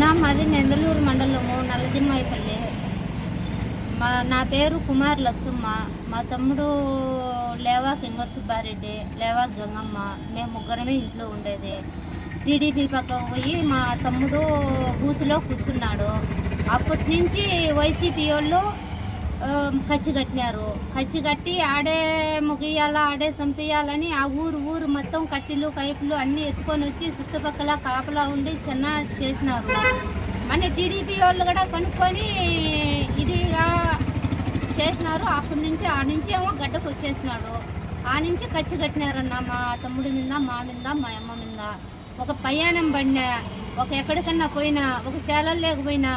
నా మాది నెందలూరు మండలము నల్లదిమ్మాయిపల్లి మా నా పేరు కుమార్ లచ్చమ్మ. మా తమ్ముడు లేవా కింగర్ సుబ్బారెడ్డి లేవా గంగమ్మ మేము ముగ్గురమే ఇంట్లో ఉండేది. టీడీపీ పక్కకు పోయి మా తమ్ముడు బూత్లో కూర్చున్నాడు. అప్పటి నుంచి వైసీపీ వాళ్ళు కచ్చి కట్టినారు? కచ్చి కట్టి ఆడే ముగియాల ఆడే చంపేయాలని ఆ ఊరు ఊరు మొత్తం కట్టెలు కైపులు అన్నీ ఎత్తుకొని వచ్చి చుట్టుపక్కల కాపలా ఉండి చిన్న చేసినారు. మన టీడీపీ వాళ్ళు కూడా కనుక్కొని ఇదిగా చేసినారు. అప్పటి నుంచి ఆ నుంచి ఏమో గడ్డకు వచ్చేసినాడు. ఆ నుంచి కచ్చి కట్టినారన్న మా తమ్ముడి మీద మా మీద మా అమ్మ మీద. ఒక పయ్యానం పడినా ఒక ఎక్కడికన్నా పోయినా ఒక చేలలు లేకపోయినా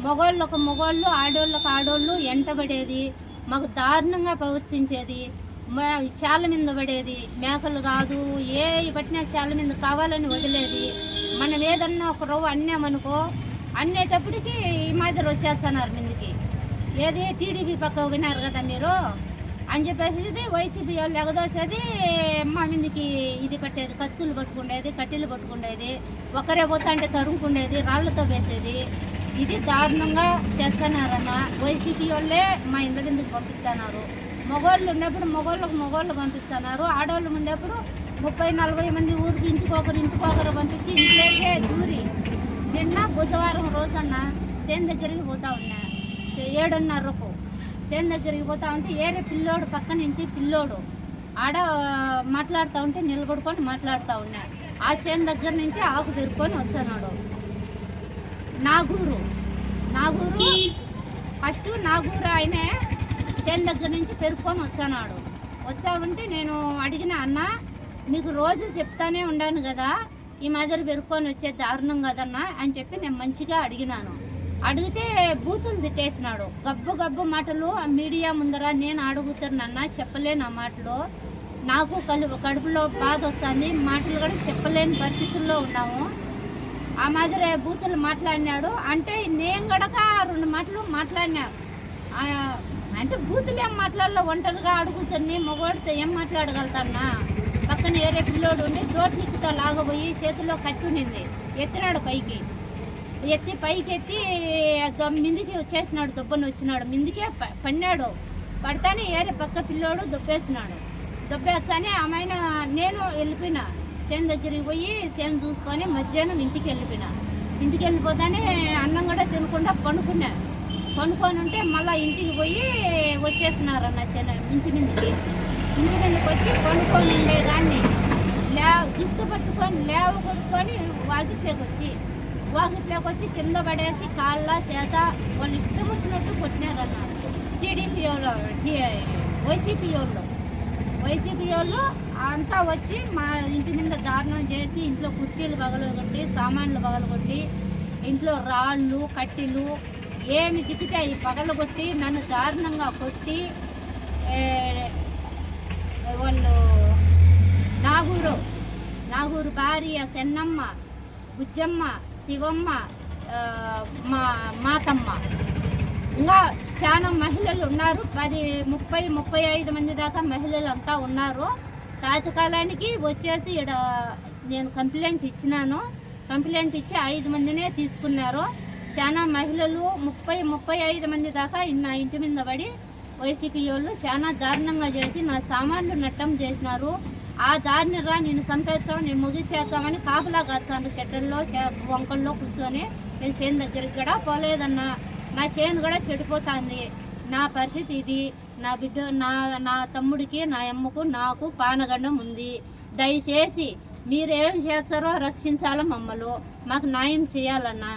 మగోళ్ళకు మగోళ్ళు ఆడోళ్ళకు ఆడోళ్ళు ఎంటబడేది. మాకు దారుణంగా ప్రవర్తించేది. మా చాల మీద పడేది. మేకలు కాదు ఏ పట్టినా చాల మీద కావాలని వదిలేది. మనం ఏదన్నా ఒక రవ్వు అన్నామనుకో అన్నేటప్పటికి ఈ మాదిరి వచ్చేస్తున్నారు మీదకి. ఏది టీడీపీ పక్క విన్నారు కదా మీరు? అని చెప్పేసి వైసీపీ వాళ్ళు ఎగదోసేది మా మీదకి ఇది పట్టేది కత్తులు పట్టుకుండేది కట్టెలు పట్టుకుండేది. ఒకరే పోతా అంటే తరుముకుండేది రాళ్ళతో వేసేది. ఇది దారుణంగా చేస్తున్నారన్న వైసీపీ వాళ్ళే మా ఇండ్ల కిందకి పంపిస్తున్నారు. మగవాళ్ళు ఉన్నప్పుడు మగవాళ్ళకు మగవాళ్ళు పంపిస్తున్నారు. ఆడవాళ్ళు ఉండేప్పుడు ముప్పై నలభై మంది ఊరికి ఇంటికొకరు ఇంటికొకరు పంపించి ఇంట్లోకే దూరి నిన్న బుధవారం రోజన్న చేను దగ్గరికి పోతా ఉన్నా. ఏడున్నరకు చేను దగ్గరికి పోతా ఉంటే ఏరే పిల్లోడు పక్కన ఇంటి పిల్లోడు ఆడ మాట్లాడుతూ ఉంటే నిలబడుకొని మాట్లాడుతూ ఉన్నా. ఆ చేను దగ్గర నుంచి ఆకు పెరుక్కొని వస్తున్నాడు నాగూరు. నాగూరు ఫస్ట్ నాగూరు ఆయనే చేను దగ్గర నుంచి పెరుక్కొని వచ్చానాడు. వచ్చావంటే నేను అడిగిన అన్న మీకు రోజు చెప్తానే ఉండాను కదా ఈ మాదిరి పెరుక్కొని వచ్చే దారుణం కదన్నా? అని చెప్పి నేను మంచిగా అడిగినాను. అడిగితే బూతులు తిట్టేసినాడు. గబ్బు గబ్బు మాటలు ఆ మీడియా ముందర నేను అడుగుతున్నాన్న చెప్పలేను ఆ మాటలు. నాకు కలు కడుపులో బాధ వస్తుంది మాటలు కూడా చెప్పలేని పరిస్థితుల్లో ఉన్నాము. ఆ మాదిరి బూతులు మాట్లాడినాడు. అంటే నేను గడక రెండు మాటలు మాట్లాడినా అంటే బూతులు ఏం మాట్లాడలో ఒంటరిగా అడుగుతుంది మగవాడితో ఏం మాట్లాడగలుగుతానా పక్కన ఏరే పిల్లోడు ఉండి తోటనిక్కుతో లాగబోయి చేతిలో కత్తి ఉండింది ఎత్తినాడు పైకి. ఎత్తి పైకి ఎత్తి మిందికి వచ్చేసినాడు దొబ్బను వచ్చినాడు. మిందికే పడినాడు. పడితేనే ఏరే పక్క పిల్లోడు దుబ్బేసినాడు దుబ్బేస్తానే ఆమె నేను వెళ్ళిపోయినా. చేను దగ్గరికి పోయి చేను చూసుకొని మధ్యాహ్నం ఇంటికి వెళ్ళిపోయినా ఇంటికి వెళ్ళిపోతానే అన్నం కూడా తినకుండా పండుకున్నా పండుకొని ఉంటే మళ్ళీ ఇంటికి పోయి వచ్చేస్తున్నారన్న చెన్న ఇంటి మీదకి ఇంటి మీదకి వచ్చి పండుకొని ఉండేదాన్ని లే జుట్టు పట్టుకొని లేవ కొట్టుకొని వాకిట్లోకి వచ్చి వాకిట్లోకి వచ్చి కింద పడేసి కాళ్ళ చేత వాళ్ళు ఇష్టం వచ్చినట్టు కొట్టినారన్న టీడీపీ వాళ్ళు వైసీపీ వాళ్ళు వైసీపీ వాళ్ళు అంతా వచ్చి మా ఇంటి మీద దారుణం చేసి ఇంట్లో కుర్చీలు పగలగొట్టి సామాన్లు పగలగొట్టి ఇంట్లో రాళ్ళు కట్టెలు ఏమి చిక్కితే అవి పగలగొట్టి నన్ను దారుణంగా కొట్టి వాళ్ళు నాగూరు నాగూరు భార్య సెన్నమ్మ బుజ్జమ్మ శివమ్మ మా మాతమ్మ. ఇంకా చాలా మహిళలు ఉన్నారు. పది ముప్పై ముప్పై ఐదు మంది దాకా మహిళలు అంతా ఉన్నారు. తాతకాలానికి వచ్చేసి ఇక్కడ నేను కంప్లైంట్ ఇచ్చినాను. కంప్లైంట్ ఇచ్చి ఐదు మందినే తీసుకున్నారు. చాలా మహిళలు ముప్పై ముప్పై ఐదు మంది దాకా నా ఇంటి మీద పడి వైసీపీ వాళ్ళు చాలా దారుణంగా చేసి నా సామాన్లు నట్టం చేసినారు. ఆ దారిని నేను చంపేస్తాం నేను ముగిచేస్తామని కాపలా కాస్తాను షెడ్డల్లో వంకల్లో కూర్చొని. నేను చేను దగ్గరికి కూడా పోలేదన్నా. నా చేను కూడా చెడిపోతుంది. నా పరిస్థితి ఇది. నా బిడ్డ నా నా తమ్ముడికి నా అమ్మకు నాకు పానగండం ఉంది. దయచేసి మీరేం చేస్తారో రక్షించాల మమ్మల్ని. మాకు న్యాయం చేయాలన్నా.